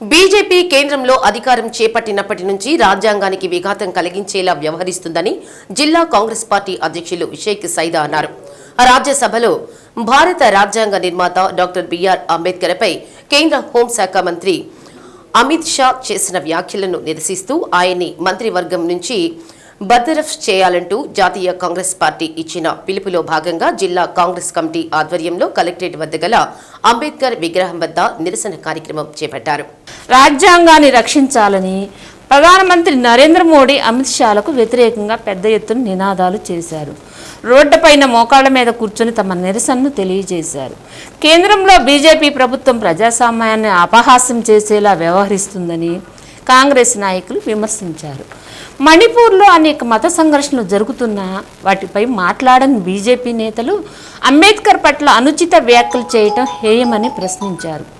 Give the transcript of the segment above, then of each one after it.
BJP కేంద్రంలో అధికారం చేపట్టినప్పటి నుంచి రాజ్యాంగానికి విఘాతం కలిగించేలా వ్యవహరిస్తుందని జిల్లా కాంగ్రెస్ పార్టీ అధ్యక్షులు షేక్ సైదా అన్నారు. రాజ్యసభలో భారత రాజ్యాంగ నిర్మాత డాక్టర్ బిఆర్ అంబేద్కర్పై కేంద్ర హోంశాఖ మంత్రి అమిత్ షా చేసిన వ్యాఖ్యలను నిరసిస్తూ ఆయన్ని మంత్రివర్గం నుంచి బర్తరఫ్ చేయాలంటూ జాతీయ కాంగ్రెస్ పార్టీ ఇచ్చిన పిలుపులో భాగంగా జిల్లా కాంగ్రెస్ కమిటీ ఆధ్వర్యంలో కలెక్టరేట్ వద్ద గల అంబేద్కర్ విగ్రహం వద్ద నిరసన కార్యక్రమం చేపట్టారు. రాజ్యాంగాన్ని రక్షించాలని ప్రధానమంత్రి నరేంద్ర మోడీ అమిత్ షాలకు వ్యతిరేకంగా పెద్ద ఎత్తున నినాదాలు చేశారు. రోడ్డుపైన మోకాళ్ళ మీద కూర్చొని తమ నిరసనను తెలియజేశారు. కేంద్రంలో బీజేపీ ప్రభుత్వం ప్రజాస్వామ్యాన్ని అపహాస్యం చేసేలా వ్యవహరిస్తుందని కాంగ్రెస్ నాయకులు విమర్శించారు. మణిపూర్లో అనేక మత సంఘర్షణలు జరుగుతున్నా వాటిపై మాట్లాడని బీజేపీ నేతలు అంబేద్కర్ పట్ల అనుచిత వ్యాఖ్యలు చేయటం హేయమని ప్రశ్నించారు.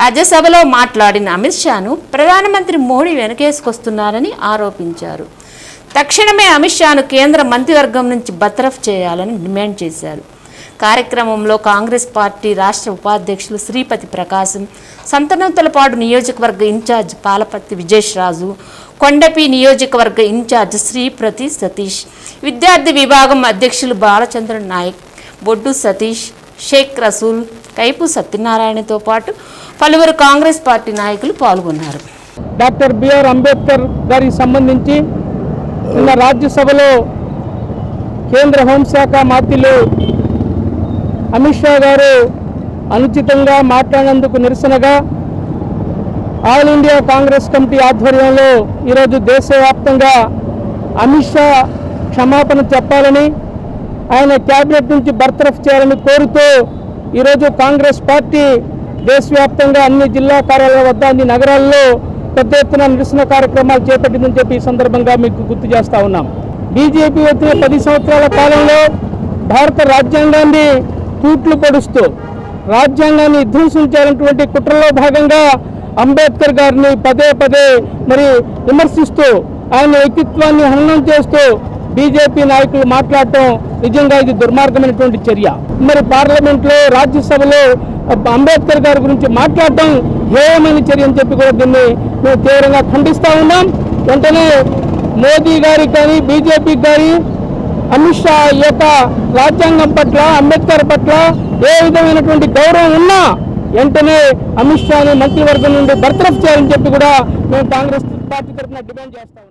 రాజ్యసభలో మాట్లాడిన అమిత్ షాను ప్రధానమంత్రి మోడీ వెనకేసుకొస్తున్నారని ఆరోపించారు. తక్షణమే అమిత్ షాను కేంద్ర మంత్రివర్గం నుంచి బతరఫ్ చేయాలని డిమాండ్ చేశారు. కార్యక్రమంలో కాంగ్రెస్ పార్టీ రాష్ట్ర ఉపాధ్యక్షులు శ్రీపతి ప్రకాశం సంతనూతలపాడు నియోజకవర్గ ఇన్ఛార్జ్ పాలపత్తి విజేష్ రాజు కొండపి నియోజకవర్గ ఇన్ఛార్జ్ శ్రీప్రతి సతీష్ విద్యార్థి విభాగం అధ్యక్షులు బాలచంద్ర నాయక్ బొడ్డు సతీష్ షేక్ రసూల్ కైపు సత్యనారాయణతో పాటు పలువురు కాంగ్రెస్ పార్టీ నాయకులు పాల్గొన్నారు. డాక్టర్ బిఆర్ అంబేద్కర్ గారికి సంబంధించి నిన్న రాజ్యసభలో కేంద్ర హోంశాఖ మాతిలు అమిత్ షా గారు అనుచితంగా మాట్లాడినందుకు నిరసనగా ఆల్ ఇండియా కాంగ్రెస్ కమిటీ ఆధ్వర్యంలో ఈరోజు దేశవ్యాప్తంగా అమిత్ షా క్షమాపణ చెప్పాలని ఆయన క్యాబినెట్ నుంచి బర్తరఫ్ చేయాలని కోరుతూ ఈరోజు కాంగ్రెస్ పార్టీ దేశవ్యాప్తంగా అన్ని జిల్లా కార్యాలయాల వద్ద అన్ని నగరాల్లో పెద్ద ఎత్తున నిరసన కార్యక్రమాలు చేపట్టిందని చెప్పి ఈ సందర్భంగా మీకు గుర్తు చేస్తా ఉన్నాం. బీజేపీ వచ్చిన పది సంవత్సరాల కాలంలో భారత రాజ్యాంగాన్ని తూట్లు పొడుస్తూ రాజ్యాంగాన్ని ధ్వంసం చేయాలన్నటువంటి కుట్రలో భాగంగా అంబేద్కర్ గారిని పదే పదే మరి విమర్శిస్తూ ఆయన వ్యక్తిత్వాన్ని హననం చేస్తూ బీజేపీ నాయకులు మాట్లాడటం నిజంగా ఇది దుర్మార్గమైనటువంటి చర్య. మరి పార్లమెంట్లో రాజ్యసభలో అంబేద్కర్ గారి గురించి మాట్లాడటం హేయమైన చర్య అని చెప్పి కూడా దీన్ని మేము తీవ్రంగా ఖండిస్తా ఉన్నాం. వెంటనే మోదీ గారికి కానీ బీజేపీ కానీ అమిత్ షా యొక్క రాజ్యాంగం పట్ల అంబేద్కర్ పట్ల ఏ విధమైనటువంటి గౌరవం ఉన్నా వెంటనే అమిత్ షాని మంత్రివర్గం నుండి బర్తరఫ్ చేయాలని చెప్పి కూడా మేము కాంగ్రెస్ పార్టీ తరఫున డిమాండ్ చేస్తా